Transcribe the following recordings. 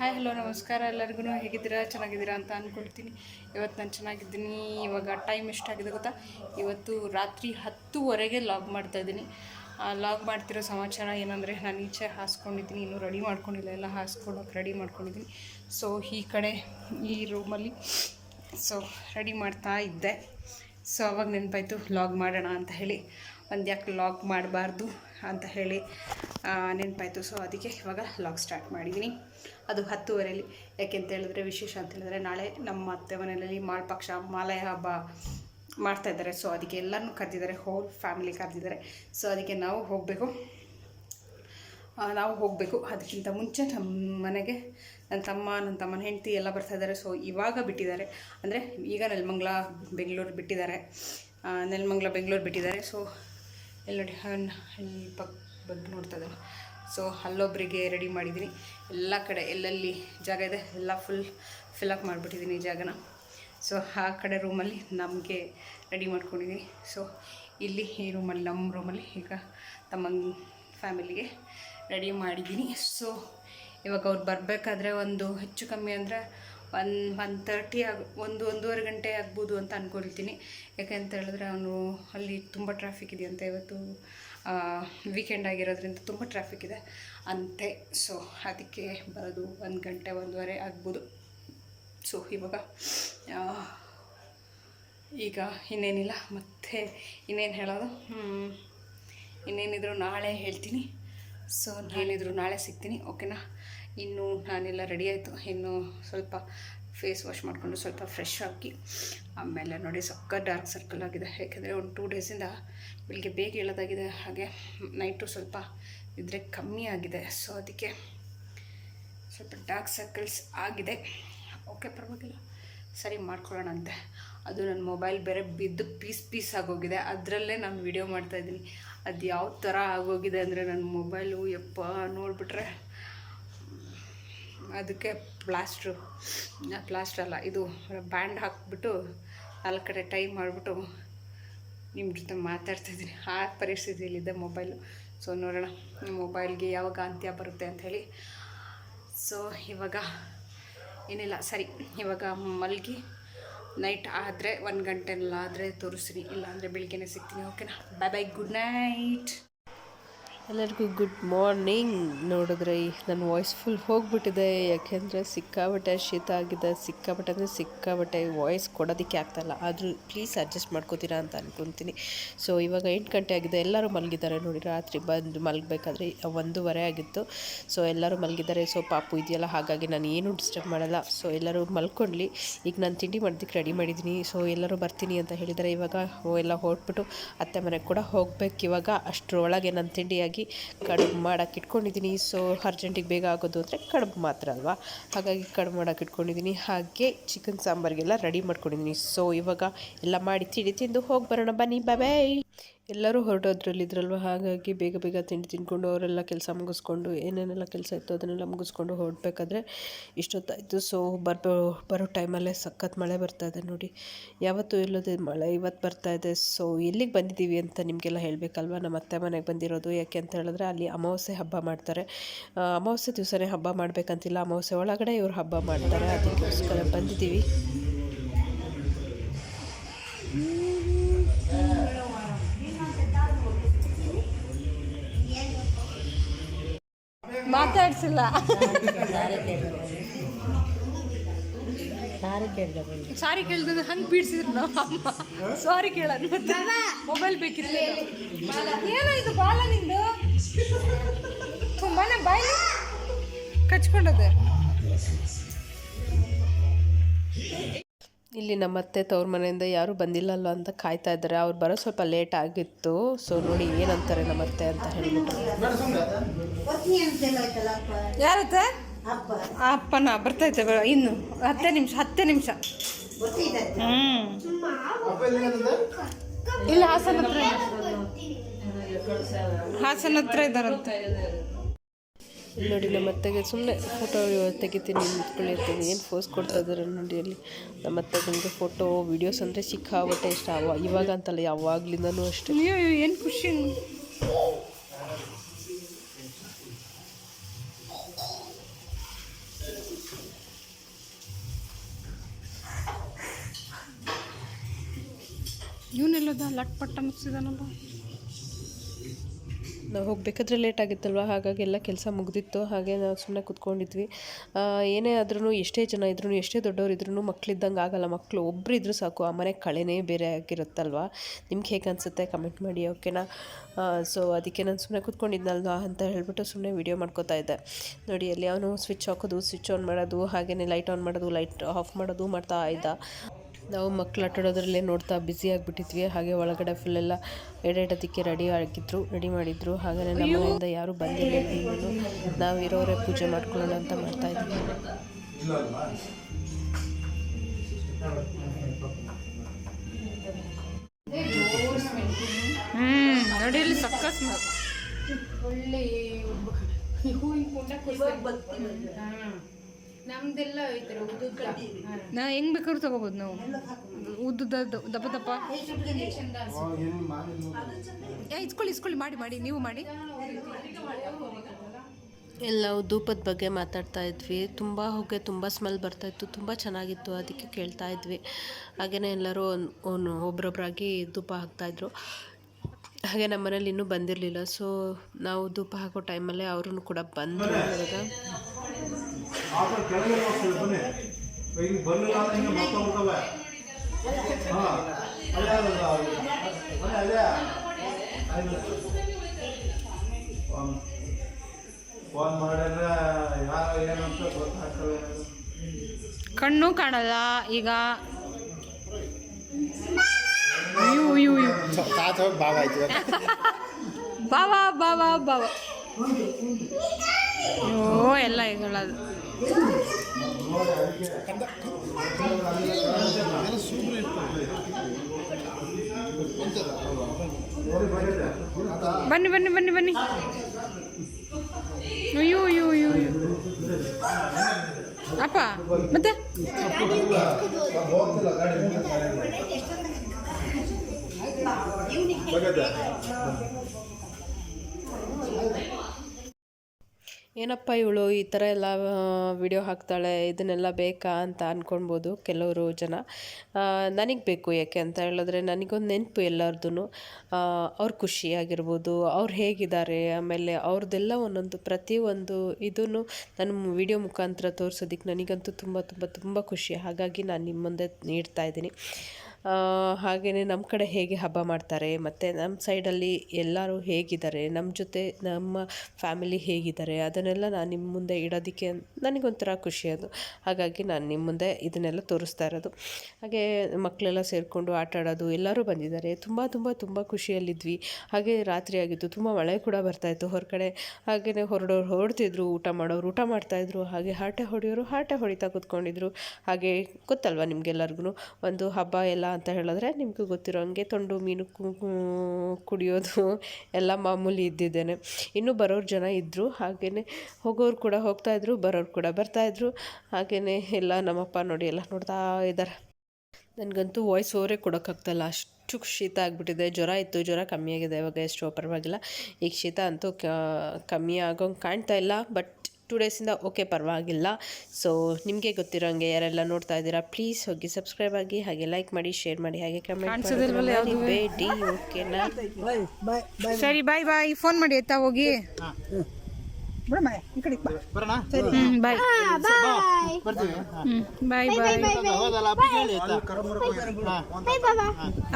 Hi, hello, ನಮಸ್ಕಾರ. ಎಲ್ಲರಿಗೂ ಹೇಗಿದ್ದೀರಾ? ಚೆನ್ನಾಗಿದ್ದೀರಾ ಅಂತ ಅಂದ್ಕೊಳ್ತೀನಿ ಇವತ್ತು ನಾನು ಚೆನ್ನಾಗಿದ್ದೀನಿ. ಇವಾಗ ಟೈಮ್ ಎಷ್ಟಾಗಿದೆ ಗೊತ್ತಾ? ಇವತ್ತು ರಾತ್ರಿ ಹತ್ತುವರೆಗೆ ಲಾಗ್ ಮಾಡ್ತಾಯಿದ್ದೀನಿ ಲಾಗ್ ಮಾಡ್ತಿರೋ ಸಮಾಚಾರ ಏನಂದರೆ, ನಾನು ಈಚೆ ಹಾಸ್ಕೊಂಡಿದ್ದೀನಿ. ಇನ್ನೂ ರೆಡಿ ಮಾಡ್ಕೊಂಡಿಲ್ಲ. ಎಲ್ಲ ಹಾಸ್ಕೊಳಕ್ಕೆ ರೆಡಿ ಮಾಡ್ಕೊಂಡಿದ್ದೀನಿ. ಸೊ ಈ ಕಡೆ, ಈ ರೂಮಲ್ಲಿ ಸೊ ರೆಡಿ ಮಾಡ್ತಾ ಇದ್ದೆ. ಸೊ ಅವಾಗ ನೆನಪಾಯಿತು ಲಾಗ್ ಮಾಡೋಣ ಅಂತ ಹೇಳಿ. ಒಂದು ಯಾಕೆ ಲಾಗ್ ಮಾಡಬಾರ್ದು? ಅಂತ ಹೇಳಿ ನೆನಪಾಯಿತು. ಸೊ ಅದಕ್ಕೆ ಇವಾಗ ಲಾಗ್ ಸ್ಟಾರ್ಟ್ ಮಾಡಿದ್ದೀನಿ ಅದು ಹತ್ತುವರೆಯಲ್ಲಿ ಯಾಕೆಂತ ಹೇಳಿದ್ರೆ, ವಿಶೇಷ ಅಂತ ಹೇಳಿದ್ರೆ, ನಾಳೆ ನಮ್ಮ ಅತ್ತೆ ಮನೆಯಲ್ಲಿ ಮಾಳ್ಪಕ್ಷ ಮಾಲಯ ಹಬ್ಬ ಮಾಡ್ತಾ ಇದ್ದಾರೆ. ಸೊ ಅದಕ್ಕೆ ಎಲ್ಲನೂ ಕರೆದಿದ್ದಾರೆ ಹೋಲ್ ಫ್ಯಾಮಿಲಿ ಕರೆದಿದ್ದಾರೆ. ಸೊ ಅದಕ್ಕೆ ನಾವು ಹೋಗಬೇಕು. ನಾವು ಹೋಗಬೇಕು. ಅದಕ್ಕಿಂತ ಮುಂಚೆ ನಮ್ಮ ಮನೆಗೆ ನನ್ನ ತಮ್ಮ ನನ್ನ ತಮ್ಮನ ಹೆಂಡತಿ ಎಲ್ಲ ಬರ್ತಾ ಇದ್ದಾರೆ. ಸೊ ಇವಾಗ ಬಿಟ್ಟಿದ್ದಾರೆ. ಅಂದರೆ, ಈಗ ನೆಲಮಂಗ್ಲ, ಬೆಂಗಳೂರು ಬಿಟ್ಟಿದ್ದಾರೆ. ನೆಲಮಂಗ್ಲ, ಬೆಂಗಳೂರು ಬಿಟ್ಟಿದ್ದಾರೆ. ಸೊ ಇಲ್ಲಿ ನೋಡಿ, ಹಣ್ಣು ಇಲ್ಲಿ ಪಕ್ ಬಗ್ಗೆ ನೋಡ್ತಾ ಸೊ ಅಲ್ಲೊಬ್ಬರಿಗೆ ರೆಡಿ ಮಾಡಿದ್ದೀನಿ ಎಲ್ಲ ಕಡೆ, ಎಲ್ಲೆಲ್ಲಿ ಜಾಗ ಇದೆ, ಎಲ್ಲ ಫುಲ್ ಫಿಲಪ್ ಮಾಡಿಬಿಟ್ಟಿದ್ದೀನಿ ಜಾಗನ. ಸೊ ಆ ಕಡೆ ರೂಮಲ್ಲಿ ನಮಗೆ ರೆಡಿ ಮಾಡ್ಕೊಂಡಿದ್ದೀನಿ ಸೊ ಇಲ್ಲಿ ಈ ರೂಮಲ್ಲಿ ನಮ್ಮ ರೂಮಲ್ಲಿ ಈಗ ತಮ್ಮ ಫ್ಯಾಮಿಲಿಗೆ ರೆಡಿ ಮಾಡಿದ್ದೀನಿ ಸೊ ಇವಾಗ ಅವ್ರು ಬರಬೇಕಾದ್ರೆ ಒಂದು ಹೆಚ್ಚು ಕಮ್ಮಿ ಅಂದರೆ ಒನ್ ಒನ್ ತರ್ಟಿ ಆಗ, ಒಂದು ಒಂದೂವರೆ ಗಂಟೆ ಆಗ್ಬೋದು ಅಂತ ಅಂದ್ಕೊಳ್ತೀನಿ ಯಾಕೆಂತ ಹೇಳಿದ್ರೆ ಅವನು ಅಲ್ಲಿ ತುಂಬ ಟ್ರಾಫಿಕ್ ಇದೆಯಂತೆ ಇವತ್ತು ವೀಕೆಂಡ್ ಆಗಿರೋದ್ರಿಂದ ತುಂಬ ಟ್ರಾಫಿಕ್ ಇದೆ ಅಂತೆ. ಸೊ ಅದಕ್ಕೆ ಬರೋದು ಒಂದು ಗಂಟೆ, ಒಂದೂವರೆ ಆಗ್ಬೋದು. ಸೊ ಇವಾಗ ಈಗ ಇನ್ನೇನಿಲ್ಲ. ಮತ್ತೆ ಇನ್ನೇನು ಹೇಳೋದು. ಇನ್ನೇನಿದ್ರು ನಾಳೆ ಹೇಳ್ತೀನಿ. ಸೊ ಏನಿದ್ರು ನಾಳೆ ಸಿಗ್ತೀನಿ ಓಕೆನಾ ಇನ್ನು ನಾನೆಲ್ಲ ರೆಡಿ ಆಯಿತು. ಇನ್ನು ಸ್ವಲ್ಪ ಫೇಸ್ ವಾಶ್ ಮಾಡಿಕೊಂಡು ಸ್ವಲ್ಪ ಫ್ರೆಶ್ ಆಗಿ, ಆಮೇಲೆ ನೋಡಿ ಸಕ್ಕ ಡಾರ್ಕ್ ಸರ್ಕಲ್ ಆಗಿದೆ. ಯಾಕೆಂದರೆ ಒಂದು ಟೂ ಡೇಸಿಂದ ಬೆಳಿಗ್ಗೆ ಬೇಗ ಹೇಳೋದಾಗಿದೆ ಹಾಗೆ ನೈಟು ಸ್ವಲ್ಪ ಇದ್ರೆ ಕಮ್ಮಿ ಆಗಿದೆ. ಸೊ ಅದಕ್ಕೆ ಸ್ವಲ್ಪ ಡಾರ್ಕ್ ಸರ್ಕಲ್ಸ್ ಆಗಿದೆ. ಓಕೆ ಪರವಾಗಿಲ್ಲ. ಸರಿ, ಮಾಡ್ಕೊಳ್ಳೋಣಂತೆ. ಅದು ನನ್ನ ಮೊಬೈಲ್ ಬೇರೆ ಬಿದ್ದು ಪೀಸ್ ಪೀಸ್ ಆಗೋಗಿದೆ. ಅದರಲ್ಲೇ ನಾನು ವಿಡಿಯೋ ಮಾಡ್ತಾಯಿದ್ದೀನಿ ಅದು ಯಾವ ಥರ ಆಗೋಗಿದೆ ಅಂದರೆ ನನ್ನ ಮೊಬೈಲು ಯಪ್ಪ ನೋಡಿಬಿಟ್ರೆ ಅದಕ್ಕೆ ಪ್ಲಾಸ್ಟ್ರು ಪ್ಲಾಸ್ಟ್ರ್ ಅಲ್ಲ, ಇದು ಬ್ಯಾಂಡ್ ಹಾಕ್ಬಿಟ್ಟು ನಾಲ್ಕು ಕಡೆ ಟೈ ಮಾಡಿಬಿಟ್ಟು ನಿಮ್ಮ ಜೊತೆ ಮಾತಾಡ್ತಿದ್ದೀನಿ ಆ ಪರಿಸ್ಥಿತಿಯಲ್ಲಿದೆ ಮೊಬೈಲು ಸೊ ನೋಡೋಣ ಮೊಬೈಲ್ಗೆ ಯಾವಾಗ ಅಂತ್ಯ ಬರುತ್ತೆ ಅಂತ ಹೇಳಿ. ಸೊ ಇವಾಗ ಏನಿಲ್ಲ, ಸರಿ. ಇವಾಗ ಮಲಗಿ ನೈಟ್ ಆದರೆ ಒಂದು ಗಂಟೆನಲ್ಲಾದರೆ ತೋರಿಸ್ತೀನಿ. ಇಲ್ಲಾಂದರೆ ಬೆಳಿಗ್ಗೆನೇ ಸಿಗ್ತೀನಿ ಓಕೆನಾ ಬಾಯ್ ಬೈ ಗುಡ್ ನೈಟ್ ಎಲ್ಲರಿಗೂ ಗುಡ್ ಮಾರ್ನಿಂಗ್ ನೋಡಿದ್ರೆ ನನ್ನ ವಾಯ್ಸ್ ಫುಲ್ ಹೋಗ್ಬಿಟ್ಟಿದೆ. ಯಾಕೆಂದರೆ ಸಿಕ್ಕಾಬಟ್ಟೆ ಶೀತ ಆಗಿದೆ. ಸಿಕ್ಕಾಬಟ್ಟೆ ಅಂದರೆ ಸಿಕ್ಕಾಬಟ್ಟೆ ವಾಯ್ಸ್ ಕೊಡೋದಕ್ಕೆ ಆಗ್ತಾಯಿಲ್ಲ ಆದರೂ ಪ್ಲೀಸ್ ಅಡ್ಜಸ್ಟ್ ಮಾಡ್ಕೋತೀರಾ ಅಂತ ಅನ್ಕೊತೀನಿ. ಸೊ ಇವಾಗ ಎಂಟು ಗಂಟೆ ಆಗಿದೆ. ಎಲ್ಲರೂ ಮಲಗಿದ್ದಾರೆ ನೋಡಿ. ರಾತ್ರಿ ಬಂದು ಮಲಗಬೇಕಾದ್ರೆ ಒಂದೂವರೆ ಆಗಿತ್ತು. ಸೊ ಎಲ್ಲರೂ ಮಲಗಿದ್ದಾರೆ. ಸೊ ಪಾಪು ಇದೆಯಲ್ಲ, ಹಾಗಾಗಿ ನಾನು ಏನೂ ಡಿಸ್ಟರ್ಬ್ ಮಾಡಲ್ಲ. ಸೊ ಎಲ್ಲರೂ ಮಲ್ಕೊಂಡ್ಲಿ. ಈಗ ನಾನು ತಿಂಡಿ ಮಾಡೋದಕ್ಕೆ ರೆಡಿ ಮಾಡಿದ್ದೀನಿ. ಸೊ ಎಲ್ಲರೂ ಬರ್ತೀನಿ ಅಂತ ಹೇಳಿದರೆ ಇವಾಗ ಎಲ್ಲ ಹೊರಟ್ಬಿಟ್ಟು ಅತ್ತೆ ಮನೆಗೆ ಕೂಡ ಹೋಗ್ಬೇಕು. ಇವಾಗ ಅಷ್ಟರೊಳಗೆ ನಾನು ತಿಂಡಿಯಾಗಿ ಕಡುಬು ಮಾಡೋಕೆ ಇಟ್ಕೊಂಡಿದ್ದೀನಿ. ಸೊ ಅರ್ಜೆಂಟಿಗೆ ಬೇಗ ಆಗೋದು ಅಂದರೆ ಕಡುಬು ಮಾತ್ರ ಅಲ್ವಾ? ಹಾಗಾಗಿ ಕಡುಬು ಮಾಡೋಕೆ ಇಟ್ಕೊಂಡಿದ್ದೀನಿ. ಹಾಗೆ ಚಿಕನ್ ಸಾಂಬಾರಿಗೆಲ್ಲ ರೆಡಿ ಮಾಡ್ಕೊಂಡಿದ್ದೀನಿ. ಸೊ ಇವಾಗ ಎಲ್ಲ ಮಾಡಿ ತಿಂಡಿ ತಿಂದು ಹೋಗಿ ಬರೋಣ. ಬನ್ನಿ. ಬಾಯ್ ಎಲ್ಲರೂ ಹೊರಟೋದ್ರಲ್ಲಿದ್ರಲ್ವ ಹಾಗಾಗಿ ಬೇಗ ಬೇಗ ತಿಂಡಿ ತಿಂದ್ಕೊಂಡು ಅವರೆಲ್ಲ ಕೆಲಸ ಮುಗಿಸ್ಕೊಂಡು ಏನೇನೆಲ್ಲ ಕೆಲಸ ಇತ್ತು ಅದನ್ನೆಲ್ಲ ಮುಗಿಸ್ಕೊಂಡು ಹೊರಡ್ಬೇಕಾದ್ರೆ ಇಷ್ಟೊತ್ತಾಯಿತು. ಸೊ ಬರ್ಬೋ ಬರೋ ಟೈಮಲ್ಲೇ ಸಖತ್ ಮಳೆ ಬರ್ತಾ ಇದೆ ನೋಡಿ. ಯಾವತ್ತೂ ಇಲ್ಲದೆ ಮಳೆ ಇವತ್ತು ಬರ್ತಾ ಇದೆ. ಸೊ ಎಲ್ಲಿಗೆ ಬಂದಿದ್ದೀವಿ ಅಂತ ನಿಮಗೆಲ್ಲ ಹೇಳಬೇಕಲ್ವ? ನಮ್ಮ ಅತ್ತೆ ಮನೆಗೆ ಬಂದಿರೋದು. ಯಾಕೆ ಅಂತ ಹೇಳಿದ್ರೆ ಅಲ್ಲಿ ಅಮಾವಾಸ್ಯೆ ಹಬ್ಬ ಮಾಡ್ತಾರೆ. ಅಮಾವಾಸ್ಯೆ ದಿವಸನೇ ಹಬ್ಬ ಮಾಡಬೇಕಂತಿಲ್ಲ. ಅಮಾವಾಸ್ಯೆ ಒಳಗಡೆ ಇವರು ಹಬ್ಬ ಮಾಡ್ತಾರೆ. ಅದಕ್ಕೋಸ್ಕರ ಬಂದಿದ್ದೀವಿ. ಮಾತಾಡ್ಸಿಲ್ಲ. ಸಾರಿ ಕೇಳ್ದ ಹಂಗೆ ಬೀಡ್ಸಿದ್ರು ನಾವು ಅಮ್ಮ. ಸಾರಿ ಕೇಳೋದು ಮೊಬೈಲ್ ಬೇಕಿರಲಿಲ್ಲ. ಏನೋ ಇದು ಬಾಲ ನಿಂದು? ತುಂಬಾನೇ ಬಾಯಿ ಕಚ್ಕೊಂಡದೆ. ಇಲ್ಲಿ ನಮ್ಮ ಅತ್ತೆ ತವ್ರ ಮನೆಯಿಂದ ಯಾರೂ ಬಂದಿಲ್ಲಲ್ಲ ಅಂತ ಕಾಯ್ತಾ ಇದ್ದಾರೆ. ಅವ್ರು ಬರೋ ಸ್ವಲ್ಪ ಲೇಟ್ ಆಗಿತ್ತು. ಸೊ ನೋಡಿ ಏನಂತಾರೆ ನಮ್ಮ ಅತ್ತೆ ಅಂತ ಹೇಳ್ಬಿಟ್ಟು. ಯಾರತ್ತೆ? ಅಪ್ಪನ ಬರ್ತೈತೆ ಬರೋ ಇನ್ನು ಹತ್ತೇ ನಿಮಿಷ ಹತ್ತೇ ನಿಮಿಷ. ಹ್ಮ್. ಇಲ್ಲ ಹಾಸನ ಹತ್ರ ಹಾಸನ ಹತ್ರ ಇದ್ದಾರಂತೆ. ನೋಡಿ ನಮ್ಮ ಅತ್ತೆಗೆ ಸುಮ್ಮನೆ ಫೋಟೋ ತೆಗಿತೀನಿ ನಿಂತ್ಕೊಂಡಿರ್ತೀನಿ. ಏನು ಫೋಸ್ ಕೊಡ್ತಾ ಇದ್ದಾರೆ ನೋಡಿ ಅಲ್ಲಿ. ನಮ್ಮ ಅತ್ತೆಗಳಿಗೆ ಫೋಟೋ ವೀಡಿಯೋಸ್ ಅಂದರೆ ಸಿಕ್ಕಾಬಟ್ಟೆ ಇಷ್ಟ. ಅವ ಇವಾಗ ಅಂತಲ್ಲ ಯಾವಾಗ್ಲಿಂದನೂ ಅಷ್ಟೇ. ಅಯ್ಯೋ ಏನು ಖುಷಿ. ಇವನೆಲ್ಲದ ಲಟ್ ಪಟ್ ಮುಗಿಸಿದಾನಲ್ಲ. ನಾವು ಹೋಗಬೇಕಾದ್ರೆ ಲೇಟ್ ಆಗಿತ್ತಲ್ವ? ಹಾಗಾಗಿ ಎಲ್ಲ ಕೆಲಸ ಮುಗ್ದಿತ್ತು. ಹಾಗೆ ನಾವು ಸುಮ್ಮನೆ ಕೂತ್ಕೊಂಡಿದ್ವಿ. ಏನೇ ಆದ್ರೂ ಎಷ್ಟೇ ಜನ ಇದ್ರೂ, ಎಷ್ಟೇ ದೊಡ್ಡವ್ರು ಇದ್ರೂ ಮಕ್ಕಳಿದ್ದಂಗೆ ಆಗಲ್ಲ. ಮಕ್ಕಳು ಒಬ್ಬರು ಇದ್ರೂ ಸಾಕು. ಆ ಮನೆ ಕಳೆನೇ ಬೇರೆ ಆಗಿರುತ್ತಲ್ವ? ನಿಮ್ಗೆ ಹೇಗೆ ಅನಿಸುತ್ತೆ? ಕಮೆಂಟ್ ಮಾಡಿ ಓಕೆನಾ ಸೊ ಅದಕ್ಕೆ ನಾನು ಸುಮ್ಮನೆ ಕೂತ್ಕೊಂಡಿದ್ನಲ್ವಾ ಅಂತ ಹೇಳ್ಬಿಟ್ಟು ಸುಮ್ಮನೆ ವೀಡಿಯೋ ಮಾಡ್ಕೋತಾ ಇದ್ದೆ. ನೋಡಿ, ಅಲ್ಲಿ ಅವನು ಸ್ವಿಚ್ ಹಾಕೋದು ಸ್ವಿಚ್ ಆನ್ ಮಾಡೋದು ಹಾಗೆಯೇ ಲೈಟ್ ಆನ್ ಮಾಡೋದು ಲೈಟ್ ಆಫ್ ಮಾಡೋದು ಮಾಡ್ತಾ ಇದ್ದ. ನಾವು ಮಕ್ಳು ಆಟಾಡೋದ್ರಲ್ಲೇ ನೋಡ್ತಾ ಬ್ಯುಸಿ ಆಗಿಬಿಟ್ಟಿದ್ವಿ. ಹಾಗೆ ಒಳಗಡೆ ಫುಲ್ಲೆಲ್ಲ ಎಡೆಡೋದಕ್ಕೆ ರೆಡಿ ಆಗಿದ್ರು ರೆಡಿ ಮಾಡಿದ್ರು. ಹಾಗೆಯೇ ನಮ್ಮ ಮನೆಯಿಂದ ಯಾರೂ ಬಂದಿರಲಿಲ್ಲ ನಾವು ಇರೋರೇ ಪೂಜೆ ಮಾಡ್ಕೊಳ್ಳೋಣ ಅಂತ ಮಾಡ್ತಾ ಇದ್ವಿ ನೋಡಿ ಇಲ್ಲಿ ಒಳ್ಳೆ ಹೂವಿನ ಕುಂಡ ನಮ್ದೆಲ್ಲ ಉದ್ದುದ್ದ. ನಾ ಹೆಂಗ್ ಬೇಕಾದ್ರೂ ತಗೋಬೋದು ನಾವು. ಉದ್ದುದ ದಪ್ಪ ದಪ್ಪ. ಏ ಇಸ್ಕೊಳ್ಳಿ ಇಸ್ಕೊಳ್ಳಿ ಮಾಡಿ ಮಾಡಿ ನೀವು ಮಾಡಿ. ಎಲ್ಲ ಧೂಪದ ಬಗ್ಗೆ ಮಾತಾಡ್ತಾ ಇದ್ವಿ. ತುಂಬ ಹೊಗೆ ತುಂಬ ಸ್ಮೆಲ್ ಬರ್ತಾಯಿತ್ತು ತುಂಬ ಚೆನ್ನಾಗಿತ್ತು. ಅದಕ್ಕೆ ಕೇಳ್ತಾ ಇದ್ವಿ. ಹಾಗೆಯೇ ಎಲ್ಲರೂ ಒಂದು ಒಬ್ರೊಬ್ರಾಗಿ ಧೂಪ ಹಾಕ್ತಾಯಿದ್ರು ಹಾಗೆ ನಮ್ಮ ಮನೇಲಿ ಇನ್ನೂ ಬಂದಿರಲಿಲ್ಲ. ಸೊ ನಾವು ಧೂಪ ಹಾಕೋ ಟೈಮಲ್ಲೇ ಅವ್ರೂ ಕೂಡ ಬಂದರು ಇವಾಗ ಆಮೇಲೆ ಕೆಳಗೆ ಹೋಗ್ತದೆ ಬನ್ನಿ. ಈಗ ಬರಲಿಲ್ಲ ಅಂದ್ರೆ ಹಿಂಗೆ ಮರ್ತೋಗ್ಬಿಡ್ತವೆ ಹಾಂ ಅದೇ ಅದಲ್ಲ ಅದೇ ಅದೇ. ಫೋನ್ ಫೋನ್ ಮಾಡಿದ್ರೆ ಯಾರು ಏನಂತ ಗೊತ್ತಾಗ್ತವೆ ಕಣ್ಣು ಕಾಣಲ್ಲ ಈಗ. ಬಾವಾ ಬಾವಾ ಬಾವಾ ಬಾವ ಬಾವ ಬಾವ ಅಯ್ಯೋ ಎಲ್ಲ ಹೇಳೋದು ಬನ್ನಿ ಬನ್ನಿ ಬನ್ನಿ ಬನ್ನಿ. ಅಯ್ಯೋ ಅಯ್ಯೋ ಅಯ್ಯೋ. ಅಪ್ಪ ಮತ್ತೆ? ಏನಪ್ಪ ಇವಳು ಈ ಥರ ಎಲ್ಲ ವಿಡಿಯೋ ಹಾಕ್ತಾಳೆ, ಇದನ್ನೆಲ್ಲ ಬೇಕಾ ಅಂತ ಅಂದ್ಕೊಳ್ಬೋದು ಕೆಲವರು ಜನ. ನನಗೆ ಬೇಕು ಯಾಕೆ ಅಂತ ಹೇಳಿದ್ರೆ ನನಗೊಂದು ನೆನಪು ಎಲ್ಲರದ್ದು ಅವ್ರ ಖುಷಿಯಾಗಿರ್ಬೋದು, ಅವ್ರು ಹೇಗಿದ್ದಾರೆ, ಆಮೇಲೆ ಅವ್ರದ್ದೆಲ್ಲ ಒಂದೊಂದು ಪ್ರತಿಯೊಂದು ಇದನ್ನು ನನ್ನ ವಿಡಿಯೋ ಮುಖಾಂತರ ತೋರಿಸೋದಕ್ಕೆ ನನಗಂತೂ ತುಂಬ ತುಂಬ ತುಂಬ ಖುಷಿ. ಹಾಗಾಗಿ ನಾನು ನಿಮ್ಮ ಮುಂದೆ ನೀಡ್ತಾ ಇದ್ದೀನಿ. ಹಾಗೆಯೇ ನಮ್ಮ ಕಡೆ ಹೇಗೆ ಹಬ್ಬ ಮಾಡ್ತಾರೆ, ಮತ್ತು ನಮ್ಮ ಸೈಡಲ್ಲಿ ಎಲ್ಲರೂ ಹೇಗಿದ್ದಾರೆ ನಮ್ಮ ಜೊತೆ ನಮ್ಮ ಫ್ಯಾಮಿಲಿ ಹೇಗಿದ್ದಾರೆ, ಅದನ್ನೆಲ್ಲ ನಾನು ನಿಮ್ಮ ಮುಂದೆ ಇಡೋದಕ್ಕೆ ನನಗೊಂಥರ ಖುಷಿ ಅದು. ಹಾಗಾಗಿ ನಾನು ನಿಮ್ಮ ಮುಂದೆ ಇದನ್ನೆಲ್ಲ ತೋರಿಸ್ತಾ ಇರೋದು. ಹಾಗೆ ಮಕ್ಕಳೆಲ್ಲ ಸೇರಿಕೊಂಡು ಆಟ ಆಡೋದು, ಎಲ್ಲರೂ ಬಂದಿದ್ದಾರೆ. ತುಂಬ ತುಂಬ ತುಂಬ ಖುಷಿಯಲ್ಲಿದ್ವಿ. ಹಾಗೆ ರಾತ್ರಿ ಆಗಿತ್ತು, ತುಂಬ ಮಳೆ ಕೂಡ ಬರ್ತಾಯಿತ್ತು ಹೊರಗಡೆ. ಹಾಗೆಯೇ ಹೊರಡೋರು ಹೊರಡ್ತಿದ್ರು, ಊಟ ಮಾಡೋರು ಊಟ ಮಾಡ್ತಾಯಿದ್ರು ಹಾಗೆ ಹಾಟೆ ಹೊಡೆಯೋರು ಹಾಟೆ ಹೊಡಿತಾ ಕೂತ್ಕೊಂಡಿದ್ರು. ಹಾಗೆ ಗೊತ್ತಲ್ವ ನಿಮಗೆಲ್ಲರಿಗೂ ಒಂದು ಹಬ್ಬ ಎಲ್ಲ ಅಂತ ಹೇಳಿದ್ರೆ ನಿಮಗೂ ಗೊತ್ತಿರೋ ಹಂಗೆ ತೊಂಡು ಮೀನು ಕುಡಿಯೋದು ಎಲ್ಲ ಮಾಮೂಲಿ ಇದ್ದಿದ್ದೇನೆ. ಇನ್ನೂ ಬರೋರು ಜನ ಇದ್ದರು ಹಾಗೆಯೇ ಹೋಗೋರು ಕೂಡ ಹೋಗ್ತಾಯಿದ್ರು ಬರೋರು ಕೂಡ ಬರ್ತಾಯಿದ್ರು ಹಾಗೆಯೇ ಎಲ್ಲ ನಮ್ಮಪ್ಪ ನೋಡಿ ಎಲ್ಲ ನೋಡ್ತಾ ಇದ್ದಾರೆ. ನನಗಂತೂ ವಾಯ್ಸ್ ಓವರೇ ಕೊಡೋಕ್ಕಾಗ್ತಾಯಿಲ್ಲ ಅಷ್ಟು ಶೀತ ಆಗಿಬಿಟ್ಟಿದೆ. ಜ್ವರ ಇತ್ತು. ಜ್ವರ ಕಮ್ಮಿಯಾಗಿದೆ ಇವಾಗ ಎಷ್ಟೋ ಪರವಾಗಿಲ್ಲ. ಈಗ ಶೀತ ಅಂತೂ ಕಮ್ಮಿ ಆಗೋಂಗೆ ಕಾಣ್ತಾ ಇಲ್ಲ. ಬಟ್ ಟೂ ಡೇಸಿಂದ ಓಕೆ ಪರವಾಗಿಲ್ಲ. ಸೊ ನಿಮಗೆ ಗೊತ್ತಿರೋಂಗೆ ಯಾರೆಲ್ಲ ನೋಡ್ತಾ ಇದ್ದೀರಾ ಪ್ಲೀಸ್ ಹೋಗಿ ಸಬ್ಸ್ಕ್ರೈಬ್ ಆಗಿ ಹಾಗೆ ಲೈಕ್ ಮಾಡಿ ಶೇರ್ ಮಾಡಿ ಹಾಗೆ ಕಮೆಂಟ್? ಬೇಡಿ ಓಕೆನಾ ಸರಿ ಬಾಯ್ ಬಾಯ್ ಫೋನ್ ಮಾಡಿ ಆಯ್ತಾ ಹೋಗಿ? ಬಾಯ್ ಬಾಯ್ ಬಾಯ್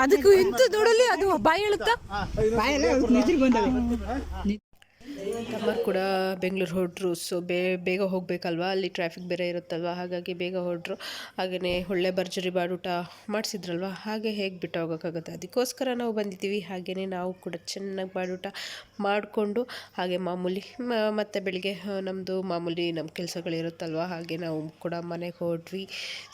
ಅದಕ್ಕೂ ಇಂತ ನೋಡಲಿ ಅದು ಬಾಯಿ ಹೇಳುತ್ತಾ ತಮ್ಮರು ಕೂಡ ಬೆಂಗಳೂರು ಹೊರಟ್ರು ಸೊ ಬೇ, ಬೇಗ ಹೋಗಬೇಕಲ್ವಾ? ಅಲ್ಲಿ ಟ್ರಾಫಿಕ್ ಬೇರೆ ಇರುತ್ತಲ್ವ? ಹಾಗಾಗಿ ಬೇಗ ಹೊರಟ್ರು ಹಾಗೆಯೇ ಒಳ್ಳೆ ಭರ್ಜರಿ ಬಾಡೂಟ ಮಾಡಿಸಿದ್ರಲ್ವಾ? ಹಾಗೆ ಹೇಗೆ ಬಿಟ್ಟು ಹೋಗೋಕ್ಕಾಗುತ್ತೆ ಅದಕ್ಕೋಸ್ಕರ ನಾವು ಬಂದಿದ್ದೀವಿ. ಹಾಗೆಯೇ ನಾವು ಕೂಡ ಚೆನ್ನಾಗಿ ಬಾಡೂಟ ಮಾಡಿಕೊಂಡು, ಹಾಗೆ ಮಾಮೂಲಿ ಮತ್ತು ಬೆಳಿಗ್ಗೆ ನಮ್ಮದು ಮಾಮೂಲಿ ನಮ್ಮ ಕೆಲಸಗಳಿರುತ್ತಲ್ವಾ ಹಾಗೆ ನಾವು ಕೂಡ ಮನೆಗೆ ಹೊರಟ್ವಿ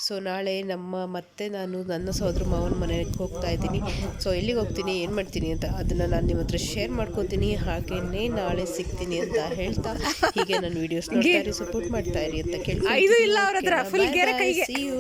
ಸೊ ನಾಳೆ ನಮ್ಮ ಮತ್ತೆ ನಾನು, ನನ್ನ ಸಹೋದರ ಮಾವನ ಮನೆಗೆ ಹೋಗ್ತಾ ಇದ್ದೀನಿ. ಸೊ ಎಲ್ಲಿಗೆ ಹೋಗ್ತೀನಿ, ಏನು ಮಾಡ್ತೀನಿ ಅಂತ, ಅದನ್ನು ನಾನು ನಿಮ್ಮ ಹತ್ರ ಶೇರ್ ಮಾಡ್ಕೋತೀನಿ. ಹಾಗೆಯೇ ನಾಳೆ ಸಿಗ್ತೀನಿ ಅಂತ ಹೇಳ್ತಾ ಹೀಗೆ ನನ್ನ ವಿಡಿಯೋಸ್ ನೋಡ್ತಾ ಇರಿ ಸಪೋರ್ಟ್ ಮಾಡ್ತಾ ಇರಿ ಅಂತ ಕೇಳ್ತಾರೆ ಇದು ಇಲ್ಲ ಅವ್ರ ಹತ್ರ, ಫುಲ್ ಗೆರೆ ಕೈಗೆ. See you.